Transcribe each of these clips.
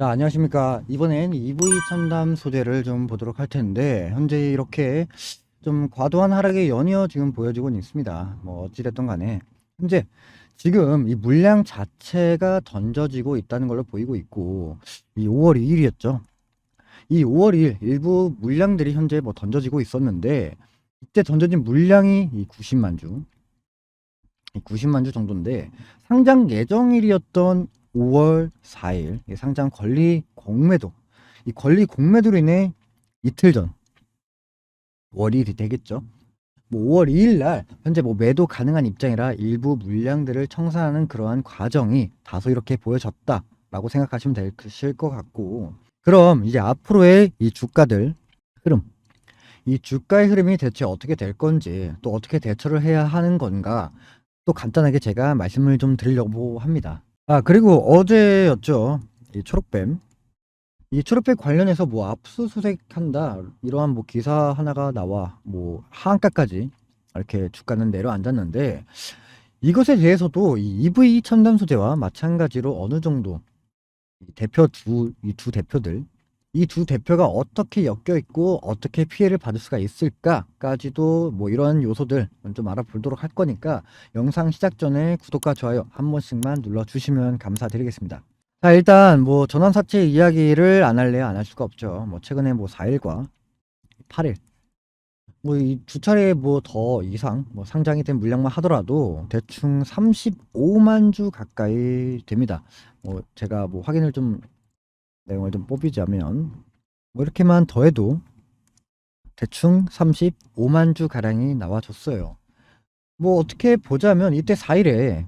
자, 안녕하십니까. 이번엔 EV 첨단 소재를 좀 보도록 할 텐데, 현재 이렇게 좀 과도한 하락의 연이어 지금 보여지고 있습니다. 뭐, 어찌됐든 간에. 현재 지금 이 물량 자체가 던져지고 있다는 걸로 보이고 있고, 이 5월 2일이었죠. 이 5월 2일 일부 물량들이 현재 뭐 던져지고 있었는데, 이때 던져진 물량이 이 90만 주, 이 90만 주 정도인데, 상장 예정일이었던 5월 4일 이 상장 권리 공매도 이 권리 공매도로 인해 이틀 전 5월 1일이 되겠죠. 뭐 5월 2일 날 현재 뭐 매도 가능한 입장이라 일부 물량들을 청산하는 그러한 과정이 다소 이렇게 보여졌다라고 생각하시면 되실 것 같고 그럼 이제 앞으로의 이 주가들 흐름 이 주가의 흐름이 대체 어떻게 될 건지 또 어떻게 대처를 해야 하는 건가 또 간단하게 제가 말씀을 좀 드리려고 합니다. 아, 그리고 어제였죠. 이 초록뱀. 이 초록뱀 관련해서 뭐 압수수색한다. 이러한 뭐 기사 하나가 나와 뭐 하한가까지 이렇게 주가는 내려앉았는데 이것에 대해서도 이 EV 첨단 소재와 마찬가지로 어느 정도 이 대표 두, 이 두 대표들 이 두 대표가 어떻게 엮여 있고 어떻게 피해를 받을 수가 있을까까지도 뭐 이런 요소들 좀 알아보도록 할 거니까 영상 시작 전에 구독과 좋아요 한 번씩만 눌러주시면 감사드리겠습니다. 자, 일단 뭐 전환 사채 이야기를 안 할래야 안 할 수가 없죠. 뭐 최근에 뭐 4일과 8일 뭐이두 차례 뭐 더 이상 뭐 상장이 된 물량만 하더라도 대충 35만 주 가까이 됩니다. 뭐 제가 뭐 확인을 좀 내용을 좀 뽑이자면 뭐 이렇게만 더해도 대충 35만 주 가량이 나와줬어요. 뭐 어떻게 보자면 이때 4일에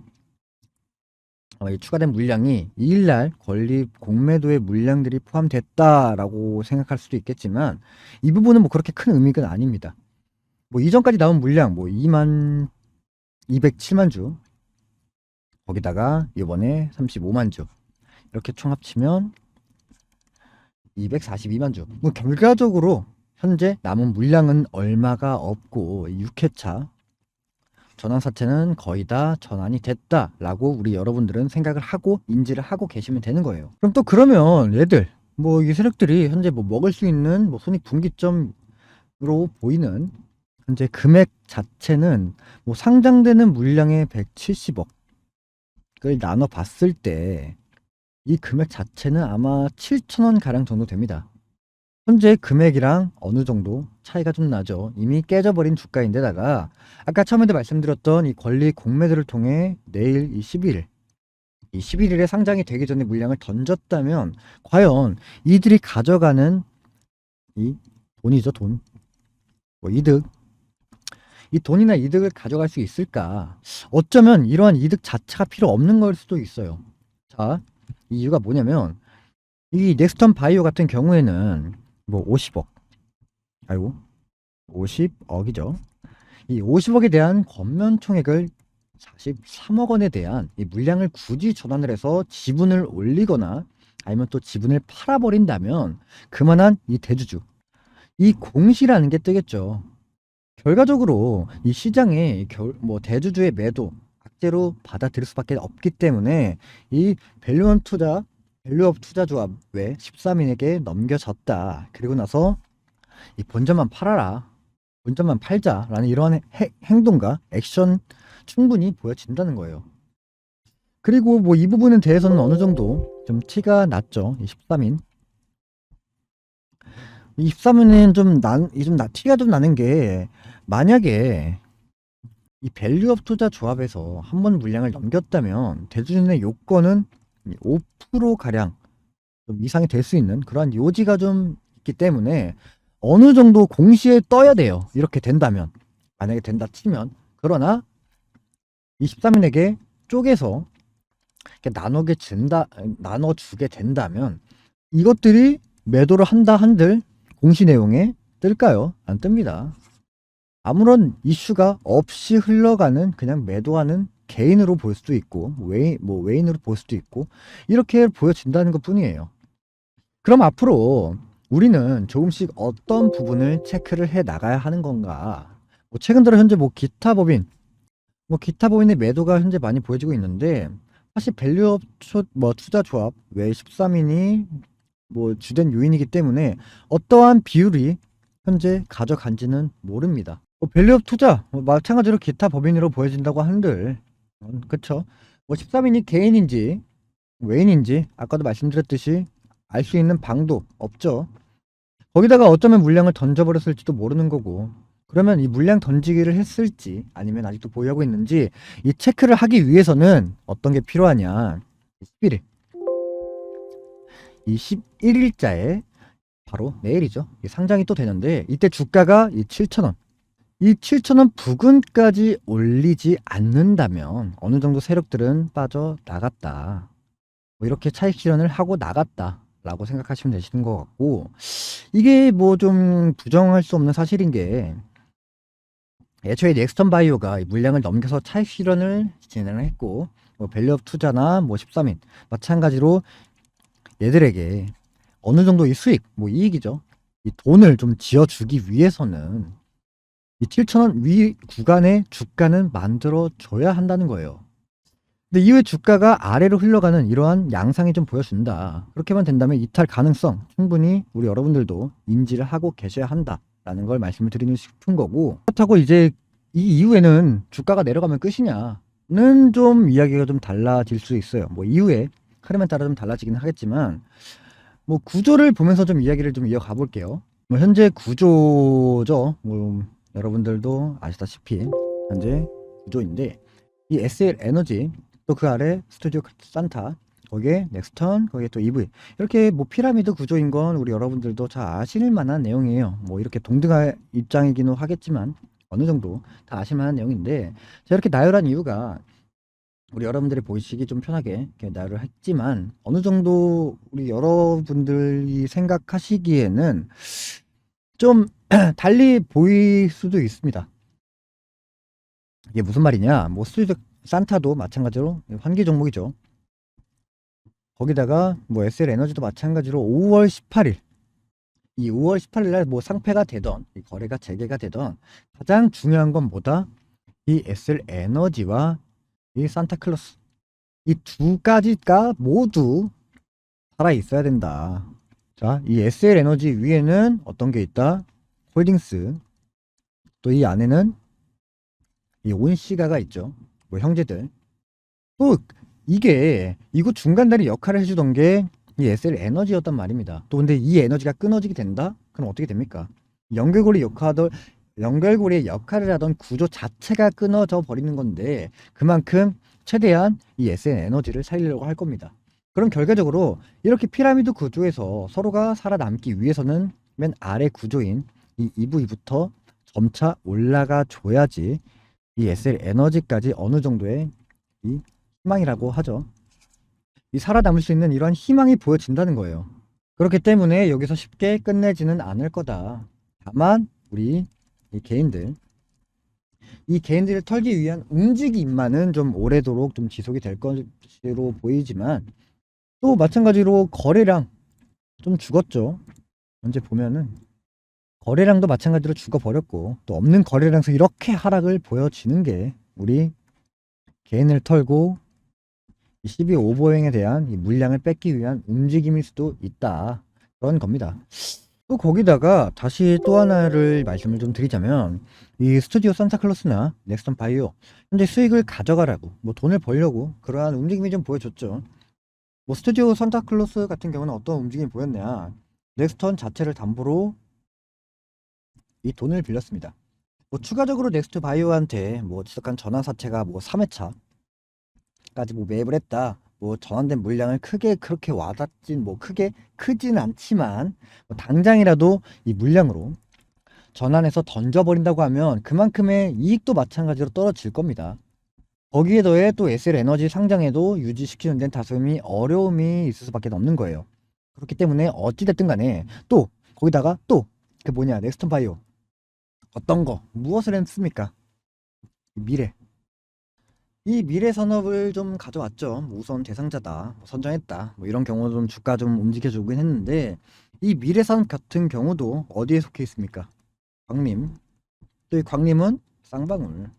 어, 이 추가된 물량이 2일날 권리 공매도의 물량들이 포함됐다라고 생각할 수도 있겠지만 이 부분은 뭐 그렇게 큰 의미가 아닙니다. 뭐 이전까지 나온 물량 뭐 2만 207만 주 거기다가 이번에 35만 주 이렇게 총 합치면 242만 주. 뭐 결과적으로 현재 남은 물량은 얼마가 없고 6회차 전환 사채는 거의 다 전환이 됐다라고 우리 여러분들은 생각을 하고 인지를 하고 계시면 되는 거예요. 그럼 또 그러면 얘들 뭐 이 세력들이 현재 뭐 먹을 수 있는 뭐 손익 분기점으로 보이는 현재 금액 자체는 뭐 상장되는 물량의 170억 을 나눠 봤을 때 이 금액 자체는 아마 7천원 가량 정도 됩니다. 현재 금액이랑 어느 정도 차이가 좀 나죠. 이미 깨져버린 주가인데다가 아까 처음에도 말씀드렸던 이 권리 공매도를 통해 내일 이 11일 이 11일에 상장이 되기 전에 물량을 던졌다면 과연 이들이 가져가는 이 돈이죠 돈. 뭐 이득 이 돈이나 이득을 가져갈 수 있을까? 어쩌면 이러한 이득 자체가 필요 없는 걸 수도 있어요. 자, 이 이유가 뭐냐면 이 넥스턴 바이오 같은 경우에는 뭐 50억 아이고 50억이죠. 이 50억에 대한 권면 총액을 43억 원에 대한 이 물량을 굳이 전환을 해서 지분을 올리거나 아니면 또 지분을 팔아버린다면 그만한 이 대주주 이 공시라는 게 뜨겠죠. 결과적으로 이 시장에 결, 뭐 대주주의 매도 악재로 받아들일 수밖에 없기 때문에 이 밸류원 투자 밸류업 투자 조합에 13인에게 넘겨졌다. 그리고 나서 이 본점만 팔아라. 본점만 팔자라는 이러한 해- 행동과 액션 충분히 보여진다는 거예요. 그리고 뭐 이 부분에 대해서는 어느 정도 좀 티가 났죠. 이 13인. 이 13인은 좀 난, 이좀 나, 티가 좀 나는 게 만약에 이 밸류업 투자 조합에서 한 번 물량을 넘겼다면 대주주의 요건은 5% 가량 좀 이상이 될 수 있는 그러한 요지가 좀 있기 때문에 어느 정도 공시에 떠야 돼요. 이렇게 된다면 만약에 된다 치면 그러나 23인에게 쪼개서 나누게 준다 나눠주게 된다면 이것들이 매도를 한다 한들 공시 내용에 뜰까요? 안 뜹니다. 아무런 이슈가 없이 흘러가는 그냥 매도하는 개인으로 볼 수도 있고 외인 뭐 외인으로 볼 수도 있고 이렇게 보여진다는 것 뿐이에요. 그럼 앞으로 우리는 조금씩 어떤 부분을 체크를 해 나가야 하는 건가? 뭐 최근 들어 현재 뭐 기타 법인 뭐 기타 법인의 매도가 현재 많이 보여지고 있는데 사실 밸류업 초, 뭐 투자 조합 외 13인이 뭐 주된 요인이기 때문에 어떠한 비율이 현재 가져간지는 모릅니다. 뭐 밸류업 투자 뭐 마찬가지로 기타 법인으로 보여진다고 한들. 음, 그쵸? 뭐 13인이 개인인지 외인인지 아까도 말씀드렸듯이 알 수 있는 방도 없죠. 거기다가 어쩌면 물량을 던져버렸을지도 모르는 거고 그러면 이 물량 던지기를 했을지 아니면 아직도 보유하고 있는지 이 체크를 하기 위해서는 어떤 게 필요하냐. 11일 이 11일자에 바로 내일이죠. 이 상장이 또 되는데 이때 주가가 이 7,000원 이 7,000원 부근까지 올리지 않는다면 어느 정도 세력들은 빠져나갔다. 뭐 이렇게 차익 실현을 하고 나갔다 라고 생각하시면 되시는 것 같고 이게 뭐 좀 부정할 수 없는 사실인 게 애초에 넥스턴 바이오가 이 물량을 넘겨서 차익 실현을 진행을 했고 뭐 밸류업 투자나 뭐 13인 마찬가지로 얘들에게 어느 정도 이 수익 뭐 이익이죠. 이 돈을 좀 지어주기 위해서는 이 7천원 위 구간의 주가는 만들어 줘야 한다는 거예요. 근데 이후에 주가가 아래로 흘러가는 이러한 양상이 좀 보여준다. 그렇게만 된다면 이탈 가능성 충분히 우리 여러분들도 인지를 하고 계셔야 한다라는 걸 말씀을 드리고 싶은 거고 그렇다고 이제 이 이후에는 주가가 내려가면 끝이냐는 좀 이야기가 좀 달라질 수 있어요. 뭐 이후에 흐름에 따라 좀 달라지긴 하겠지만 뭐 구조를 보면서 좀 이야기를 좀 이어가 볼게요. 뭐 현재 구조죠. 뭐 여러분들도 아시다시피 현재 구조인데 이 SL 에너지 또 그 아래 스튜디오 산타 거기에 넥스턴 거기에 또 EV 이렇게 뭐 피라미드 구조인 건 우리 여러분들도 잘 아실 만한 내용이에요. 뭐 이렇게 동등한 입장이기는 하겠지만 어느 정도 다 아실 만한 내용인데 제가 이렇게 나열한 이유가 우리 여러분들이 보시기 좀 편하게 이렇게 나열을 했지만 어느 정도 우리 여러분들이 생각하시기에는 좀 달리 보일 수도 있습니다. 이게 무슨 말이냐? 뭐 스튜디오 산타도 마찬가지로 환기 종목이죠. 거기다가 뭐 SL 에너지도 마찬가지로 5월 18일 이 5월 18일 날 뭐 상패가 되던 이 거래가 재개가 되던 가장 중요한 건 뭐다? 이 SL 에너지와 이 산타클로스 이 두 가지가 모두 살아 있어야 된다. 자, 이 SL 에너지 위에는 어떤 게 있다? 홀딩스. 또 이 안에는 이 온시가가 있죠. 뭐 형제들. 또 이게 이거 중간다리 역할을 해주던 게 이 SL 에너지였단 말입니다. 또 근데 이 에너지가 끊어지게 된다? 그럼 어떻게 됩니까? 연결고리 역할을 연결고리의 역할을 하던 구조 자체가 끊어져 버리는 건데 그만큼 최대한 이 SN 에너지를 살리려고 할 겁니다. 그럼 결과적으로 이렇게 피라미드 구조에서 서로가 살아남기 위해서는 맨 아래 구조인 이 EV부터 점차 올라가 줘야지 이 SL 에너지까지 어느 정도의 이 희망이라고 하죠. 이 살아남을 수 있는 이러한 희망이 보여진다는 거예요. 그렇기 때문에 여기서 쉽게 끝내지는 않을 거다. 다만 우리 이 개인들 이 개인들을 털기 위한 움직임만은 좀 오래도록 좀 지속이 될 것으로 보이지만 또 마찬가지로 거래량 좀 죽었죠. 현재 보면은 거래량도 마찬가지로 죽어버렸고 또 없는 거래량에서 이렇게 하락을 보여지는 게 우리 개인을 털고 이12 오버행에 대한 이 물량을 뺏기 위한 움직임일 수도 있다 그런 겁니다. 또 거기다가 다시 또 하나를 말씀을 좀 드리자면 이 스튜디오 산타클로스나 넥스턴 바이오 현재 수익을 가져가라고 뭐 돈을 벌려고 그러한 움직임이 좀 보여줬죠. 뭐 스튜디오 산타클로스 같은 경우는 어떤 움직임이 보였냐 넥스턴 자체를 담보로 이 돈을 빌렸습니다. 뭐 추가적으로 넥스트 바이오한테 뭐 지속한 전환 사채가 뭐 3회차까지 뭐 매입을 했다. 뭐 전환된 물량을 크게 그렇게 와닿진 뭐 크게 크진 않지만 뭐 당장이라도 이 물량으로 전환해서 던져버린다고 하면 그만큼의 이익도 마찬가지로 떨어질 겁니다. 거기에 더해 또 SL 에너지 상장에도 유지시키는 데는 다소미 어려움이 있을 수밖에 없는 거예요. 그렇기 때문에 어찌됐든 간에 또 거기다가 또 그 뭐냐 넥스턴 바이오 어떤 거 무엇을 했습니까? 미래 이 미래 산업을 좀 가져왔죠. 뭐 우선 대상자다, 뭐 선정했다, 뭐 이런 경우도 좀 주가 좀 움직여주긴 했는데 이 미래 산업 같은 경우도 어디에 속해 있습니까? 광림. 또 이 광림은 쌍방울.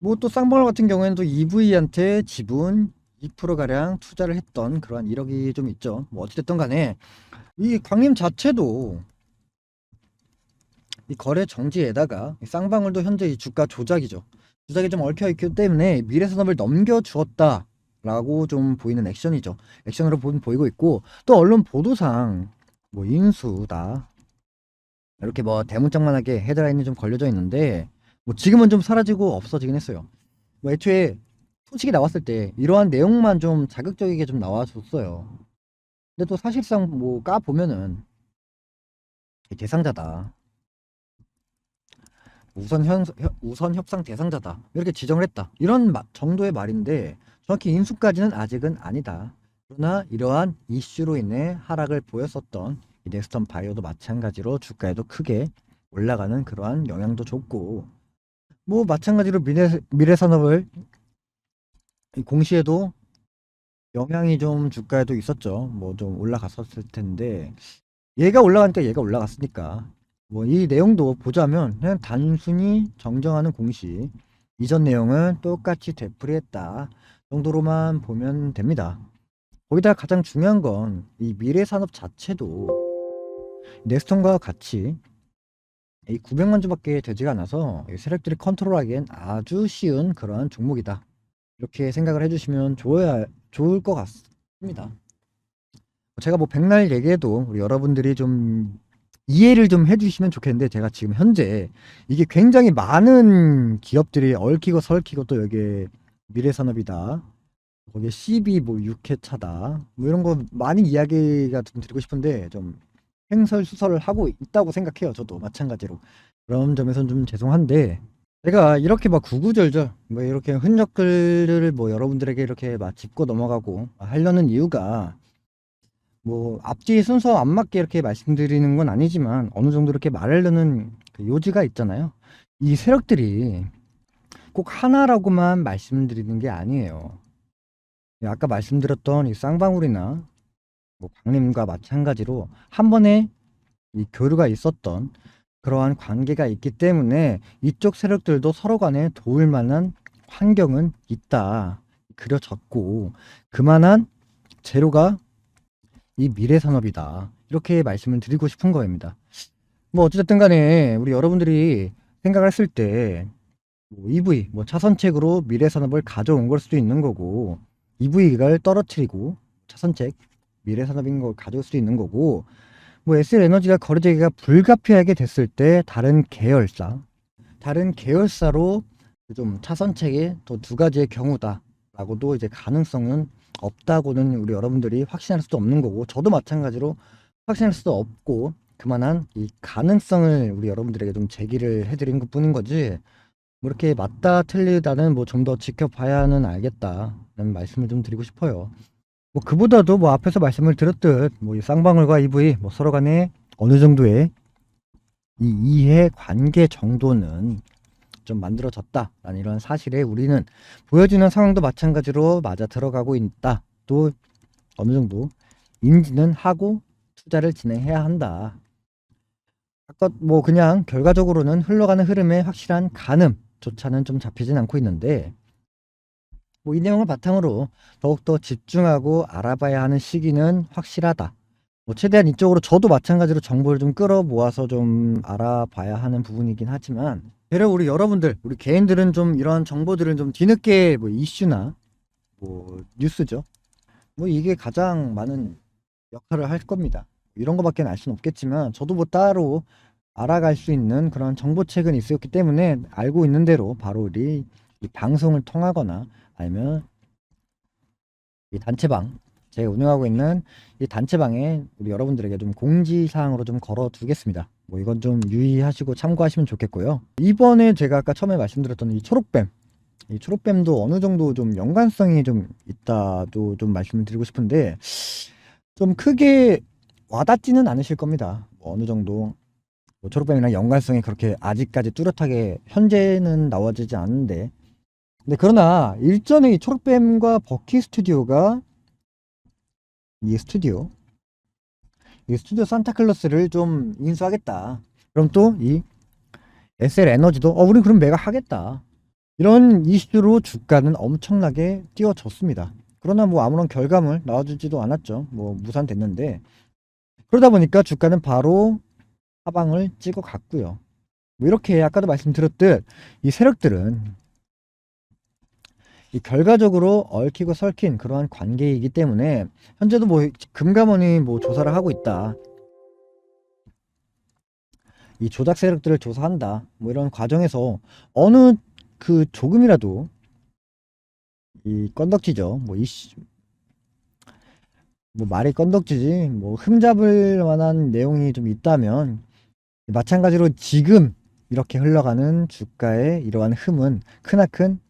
뭐 또 쌍방울 같은 경우에는 또 EV한테 지분 2%가량 투자를 했던 그러한 이력이 좀 있죠. 뭐 어찌됐든 간에 이 광림 자체도 이 거래 정지에다가 이 쌍방울도 현재 이 주가 조작이죠. 조작이 좀 얽혀 있기 때문에 미래산업을 넘겨주었다 라고 좀 보이는 액션이죠. 액션으로 보, 보이고 있고 또 언론 보도상 뭐 인수다 이렇게 뭐 대문짝만하게 헤드라인이 좀 걸려져 있는데 뭐 지금은 좀 사라지고 없어지긴 했어요. 뭐 애초에 소식이 나왔을 때 이러한 내용만 좀 자극적이게 좀 나와줬어요. 근데 또 사실상 뭐 까 보면은 대상자다. 우선 현, 현- 우선 협상 대상자다. 이렇게 지정을 했다. 이런 마- 정도의 말인데 정확히 인수까지는 아직은 아니다. 그러나 이러한 이슈로 인해 하락을 보였었던 이 넥스턴 바이오도 마찬가지로 주가에도 크게 올라가는 그러한 영향도 줬고 뭐 마찬가지로 미래, 미래산업을 이 공시에도 영향이 좀 주가에도 있었죠. 뭐 좀 올라갔었을 텐데 얘가 올라가니까 얘가 올라갔으니까 뭐 이 내용도 보자면 그냥 단순히 정정하는 공시 이전 내용은 똑같이 되풀이했다 정도로만 보면 됩니다. 거기다 가장 중요한 건 이 미래 산업 자체도 넥스턴과 같이 이 900만 주밖에 되지가 않아서 이 세력들이 컨트롤하기엔 아주 쉬운 그러한 종목이다. 이렇게 생각을 해주시면 좋아야 좋을 것 같습니다. 제가 뭐 백날 얘기해도 우리 여러분들이 좀 이해를 좀 해주시면 좋겠는데 제가 지금 현재 이게 굉장히 많은 기업들이 얽히고 설키고 또 여기에 미래산업이다. 거기에 CB 뭐 육회차다. 뭐 이런 거 많이 이야기가 좀 드리고 싶은데 좀 횡설수설을 하고 있다고 생각해요. 저도 마찬가지로. 그런 점에선 좀 죄송한데 제가 이렇게 막 구구절절 뭐 이렇게 흔적들을 뭐 여러분들에게 이렇게 막 짚고 넘어가고 하려는 이유가 뭐 앞뒤 순서 안 맞게 이렇게 말씀드리는 건 아니지만 어느 정도 이렇게 말하려는 그 요지가 있잖아요. 이 세력들이 꼭 하나라고만 말씀드리는 게 아니에요. 예, 아까 말씀드렸던 이 쌍방울이나 뭐 광림과 마찬가지로 한 번에 이 교류가 있었던 그러한 관계가 있기 때문에 이쪽 세력들도 서로 간에 도울 만한 환경은 있다. 그려졌고 그만한 재료가 이 미래 산업이다. 이렇게 말씀을 드리고 싶은 거입니다. 뭐 어찌됐든 간에 우리 여러분들이 생각을 했을 때 뭐 EV, 뭐 차선책으로 미래 산업을 가져온 걸 수도 있는 거고 EV를 떨어뜨리고 차선책 미래 산업인 걸 가져올 수도 있는 거고 뭐 SL 에너지가 거래되기가 불가피하게 됐을 때 다른 계열사, 다른 계열사로 좀 차선책의 또 두 가지의 경우다라고도 이제 가능성은 없다고는 우리 여러분들이 확신할 수도 없는 거고 저도 마찬가지로 확신할 수도 없고 그만한 이 가능성을 우리 여러분들에게 좀 제기를 해드린 것 뿐인 거지 뭐 이렇게 맞다 틀리다는 뭐 좀 더 지켜봐야는 알겠다라는 말씀을 좀 드리고 싶어요. 뭐 그보다도 뭐 앞에서 말씀을 드렸듯 뭐 이 쌍방울과 EV 뭐 서로 간에 어느 정도의 이 이해 관계 정도는 좀 만들어졌다라는 이런 사실에 우리는 보여지는 상황도 마찬가지로 맞아 들어가고 있다. 또 어느 정도 인지는 하고 투자를 진행해야 한다. 아까 뭐 그냥 결과적으로는 흘러가는 흐름에 확실한 가늠조차는 좀 잡히진 않고 있는데 뭐 이 내용을 바탕으로 더욱더 집중하고 알아봐야 하는 시기는 확실하다. 뭐 최대한 이쪽으로 저도 마찬가지로 정보를 좀 끌어 모아서 좀 알아봐야 하는 부분이긴 하지만 되려 우리 여러분들, 우리 개인들은 좀 이런 정보들을 좀 뒤늦게 뭐 이슈나 뭐 뉴스죠. 뭐 이게 가장 많은 역할을 할 겁니다. 이런 거밖에 알 수는 없겠지만 저도 뭐 따로 알아갈 수 있는 그런 정보책은 있었기 때문에 알고 있는 대로 바로 우리 이 방송을 통하거나 아니면 이 단체방 제가 운영하고 있는 이 단체방에 우리 여러분들에게 좀 공지사항으로 좀 걸어 두겠습니다. 뭐 이건 좀 유의하시고 참고하시면 좋겠고요. 이번에 제가 아까 처음에 말씀드렸던 이 초록뱀 이 초록뱀도 어느 정도 좀 연관성이 좀 있다도 좀 말씀을 드리고 싶은데 좀 크게 와닿지는 않으실 겁니다. 뭐 어느 정도 뭐 초록뱀이랑 연관성이 그렇게 아직까지 뚜렷하게 현재는 나와지지 않는데 근데 그러나 일전에 이 초록뱀과 버키 스튜디오가 이 스튜디오 이 스튜디오 산타클로스를 좀 인수하겠다. 그럼 또 이 SL 에너지도 어 우리 그럼 내가 하겠다. 이런 이슈로 주가는 엄청나게 뛰어졌습니다. 그러나 뭐 아무런 결과물 나와주지도 않았죠. 뭐 무산됐는데 그러다 보니까 주가는 바로 하방을 찍어 갔고요. 뭐 이렇게 아까도 말씀드렸듯 이 세력들은 이 결과적으로 얽히고 설킨 그러한 관계이기 때문에 현재도 뭐 금감원이 뭐 조사를 하고 있다. 이 조작 세력들을 조사한다. 뭐 이런 과정에서 어느 그 조금이라도 이 건덕지죠. 뭐 이씨 뭐 말이 건덕지지 뭐 흠잡을 만한 내용이 좀 있다면 마찬가지로 지금 이렇게 흘러가는 주가의 이러한 흠은 크나큰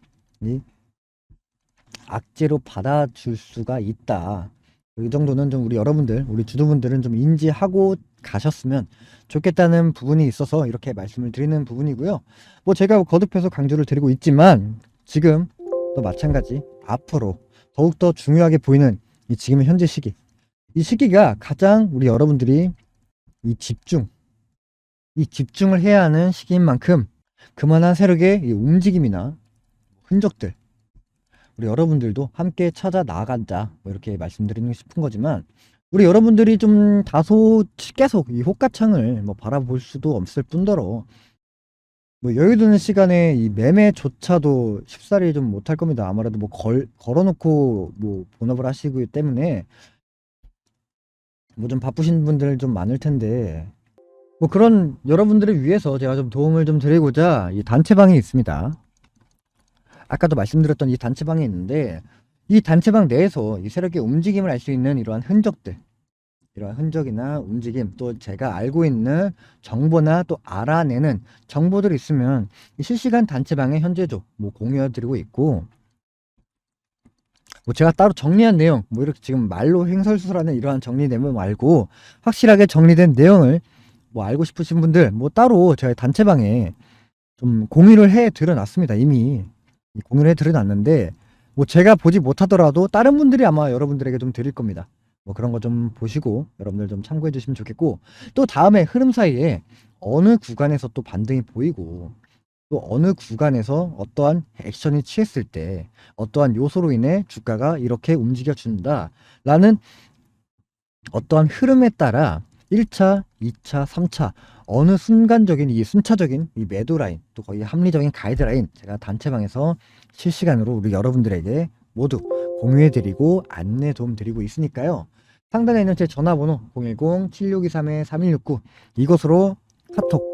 이 악재로 받아줄 수가 있다. 이 정도는 좀 우리 여러분들, 우리 주주분들은 좀 인지하고 가셨으면 좋겠다는 부분이 있어서 이렇게 말씀을 드리는 부분이고요. 뭐 제가 거듭해서 강조를 드리고 있지만 지금 또 마찬가지 앞으로 더욱더 중요하게 보이는 이 지금의 현재 시기. 이 시기가 가장 우리 여러분들이 이 집중, 이 집중을 해야 하는 시기인 만큼 그만한 세력의 이 움직임이나 흔적들, 우리 여러분들도 함께 찾아 나간다. 뭐 이렇게 말씀드리는 싶은 거지만 우리 여러분들이 좀 다소 계속 이 호가창을 뭐 바라볼 수도 없을 뿐더러 뭐 여유드는 시간에 이 매매조차도 쉽사리 좀 못할 겁니다. 아무래도 뭐 걸, 걸어놓고 뭐 본업을 하시기 때문에 뭐 좀 바쁘신 분들 좀 많을 텐데 뭐 그런 여러분들을 위해서 제가 좀 도움을 좀 드리고자 이 단체방이 있습니다. 아까도 말씀드렸던 이 단체방이 있는데 이 단체방 내에서 이 세력의 움직임을 알 수 있는 이러한 흔적들 이러한 흔적이나 움직임 또 제가 알고 있는 정보나 또 알아내는 정보들이 있으면 이 실시간 단체방에 현재도 뭐 공유해 드리고 있고 뭐 제가 따로 정리한 내용 뭐 이렇게 지금 말로 횡설수설하는 이러한 정리 내용 말고 확실하게 정리된 내용을 뭐 알고 싶으신 분들 뭐 따로 저희 단체방에 좀 공유를 해 드려놨습니다 이미 공유를 해 드려놨는데 뭐 제가 보지 못하더라도 다른 분들이 아마 여러분들에게 좀 드릴 겁니다. 뭐 그런 거 좀 보시고 여러분들 좀 참고해 주시면 좋겠고 또 다음에 흐름 사이에 어느 구간에서 또 반등이 보이고 또 어느 구간에서 어떠한 액션이 취했을 때 어떠한 요소로 인해 주가가 이렇게 움직여 준다라는 어떠한 흐름에 따라 1차, 2차, 3차 어느 순간적인 이 순차적인 이 매도 라인 또 거의 합리적인 가이드 라인 제가 단체방에서 실시간으로 우리 여러분들에게 모두 공유해 드리고 안내 도움 드리고 있으니까요. 상단에 있는 제 전화번호 010-7623-3169 이곳으로 카톡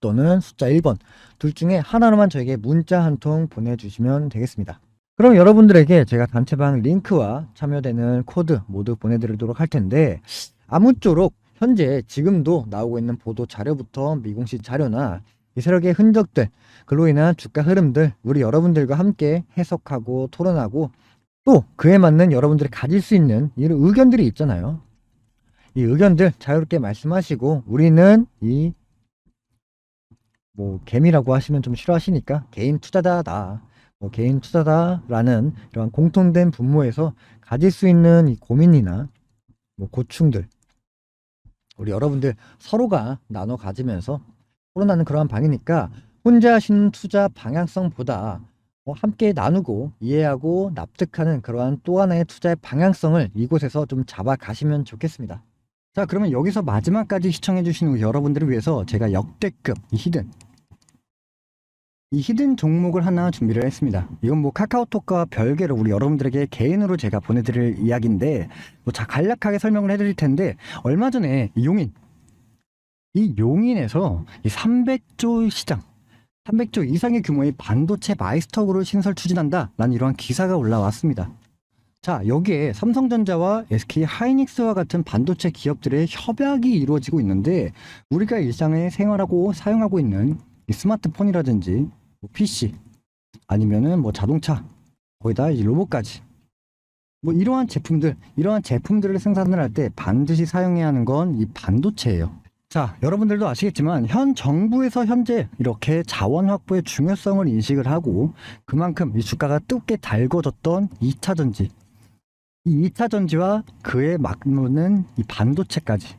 또는 숫자 1번 둘 중에 하나로만 저에게 문자 한 통 보내주시면 되겠습니다. 그럼 여러분들에게 제가 단체방 링크와 참여되는 코드 모두 보내드리도록 할 텐데 아무쪼록 현재 지금도 나오고 있는 보도 자료부터 미공식 자료나 이 세력의 흔적들, 그로 인한 주가 흐름들 우리 여러분들과 함께 해석하고 토론하고 또 그에 맞는 여러분들이 가질 수 있는 이런 의견들이 있잖아요. 이 의견들 자유롭게 말씀하시고 우리는 이 뭐 개미라고 하시면 좀 싫어하시니까 개인 투자다다. 뭐 개인 투자다라는 이러한 공통된 분모에서 가질 수 있는 이 고민이나 뭐 고충들 우리 여러분들 서로가 나눠 가지면서 토론하는 그러한 방이니까 혼자 하시는 투자 방향성보다 뭐 함께 나누고 이해하고 납득하는 그러한 또 하나의 투자의 방향성을 이곳에서 좀 잡아 가시면 좋겠습니다. 자 그러면 여기서 마지막까지 시청해 주신 우리 여러분들을 위해서 제가 역대급 이 히든 이 히든 종목을 하나 준비를 했습니다. 이건 뭐 카카오톡과 별개로 우리 여러분들에게 개인으로 제가 보내드릴 이야기인데 뭐 자 간략하게 설명을 해드릴 텐데 얼마 전에 이 용인 이 용인에서 이 300조 시장 300조 이상의 규모의 반도체 마이스터그를 신설 추진한다 라는 이러한 기사가 올라왔습니다. 자 여기에 삼성전자와 SK 하이닉스와 같은 반도체 기업들의 협약이 이루어지고 있는데 우리가 일상에 생활하고 사용하고 있는 이 스마트폰이라든지 뭐 PC 아니면은 뭐 자동차 거기다 이 로봇까지 뭐 이러한 제품들 이러한 제품들을 생산을 할 때 반드시 사용해야 하는 건 이 반도체예요. 자 여러분들도 아시겠지만 현 정부에서 현재 이렇게 자원 확보의 중요성을 인식을 하고 그만큼 이 주가가 뜨겁게 달궈졌던 2차 전지 이 2차 전지와 그에 맞는 이 반도체까지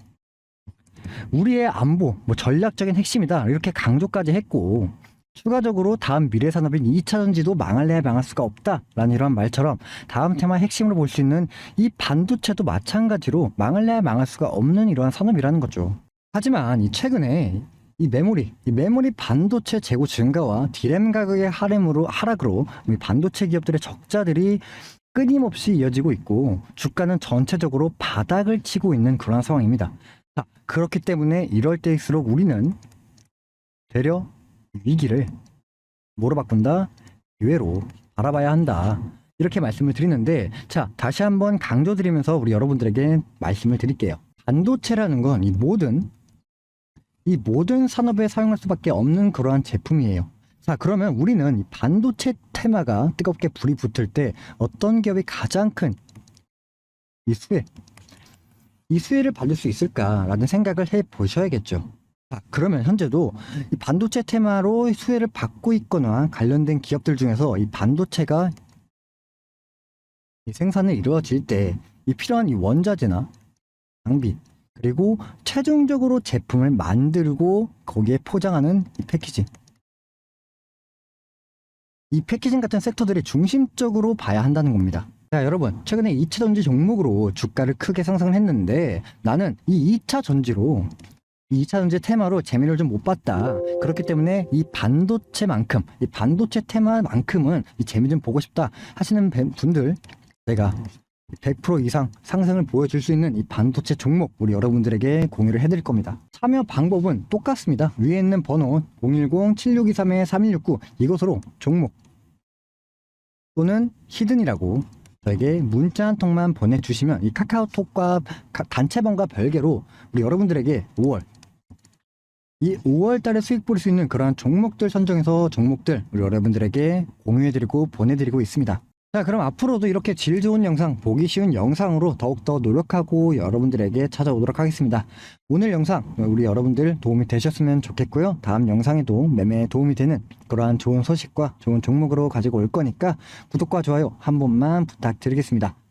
우리의 안보, 뭐 전략적인 핵심이다. 이렇게 강조까지 했고, 추가적으로 다음 미래 산업인 2차 전지도 망할래야 망할 수가 없다라는 이러한 말처럼 다음 테마 핵심으로 볼 수 있는 이 반도체도 마찬가지로 망할래야 망할 수가 없는 이러한 산업이라는 거죠. 하지만 이 최근에 이 메모리, 이 메모리 반도체 재고 증가와 디램 가격의 하락으로 하락으로 이 반도체 기업들의 적자들이 끊임없이 이어지고 있고 주가는 전체적으로 바닥을 치고 있는 그런 상황입니다. 자, 그렇기 때문에 이럴 때일수록 우리는 되려 위기를 뭐로 바꾼다? 기회로 바라봐야 한다. 이렇게 말씀을 드리는데 자 다시 한번 강조드리면서 우리 여러분들에게 말씀을 드릴게요. 반도체라는 건 이 모든 이 모든 산업에 사용할 수밖에 없는 그러한 제품이에요. 자 그러면 우리는 이 반도체 테마가 뜨겁게 불이 붙을 때 어떤 기업이 가장 큰 이 수혜 이 수혜를 받을 수 있을까라는 생각을 해 보셔야겠죠. 자, 그러면 현재도 이 반도체 테마로 수혜를 받고 있거나 관련된 기업들 중에서 이 반도체가 이 생산을 이루어질 때 이 필요한 이 원자재나 장비 그리고 최종적으로 제품을 만들고 거기에 포장하는 이 패키징 이 패키징 같은 섹터들이 중심적으로 봐야 한다는 겁니다. 자 여러분 최근에 2차 전지 종목으로 주가를 크게 상승을 했는데 나는 이 2차 전지로 이 2차 전지 테마로 재미를 좀 못 봤다. 그렇기 때문에 이 반도체만큼, 이 반도체 테마만큼은 이 재미 좀 보고 싶다 하시는 배- 분들, 제가 100% 이상 상승을 보여줄 수 있는 이 반도체 종목 우리 여러분들에게 공유를 해드릴 겁니다. 참여 방법은 똑같습니다. 위에 있는 번호 010-7623-3169 이것으로 종목 또는 히든이라고 저에게 문자 한 통만 보내주시면 이 카카오톡과 가- 단체방과 별개로 우리 여러분들에게 5월 이 5월 달에 수익 볼 수 있는 그러한 종목들 선정해서 종목들 우리 여러분들에게 공유해드리고 보내드리고 있습니다. 자 그럼 앞으로도 이렇게 질 좋은 영상 보기 쉬운 영상으로 더욱더 노력하고 여러분들에게 찾아오도록 하겠습니다. 오늘 영상 우리 여러분들 도움이 되셨으면 좋겠고요. 다음 영상에도 매매에 도움이 되는 그러한 좋은 소식과 좋은 종목으로 가지고 올 거니까 구독과 좋아요 한 번만 부탁드리겠습니다.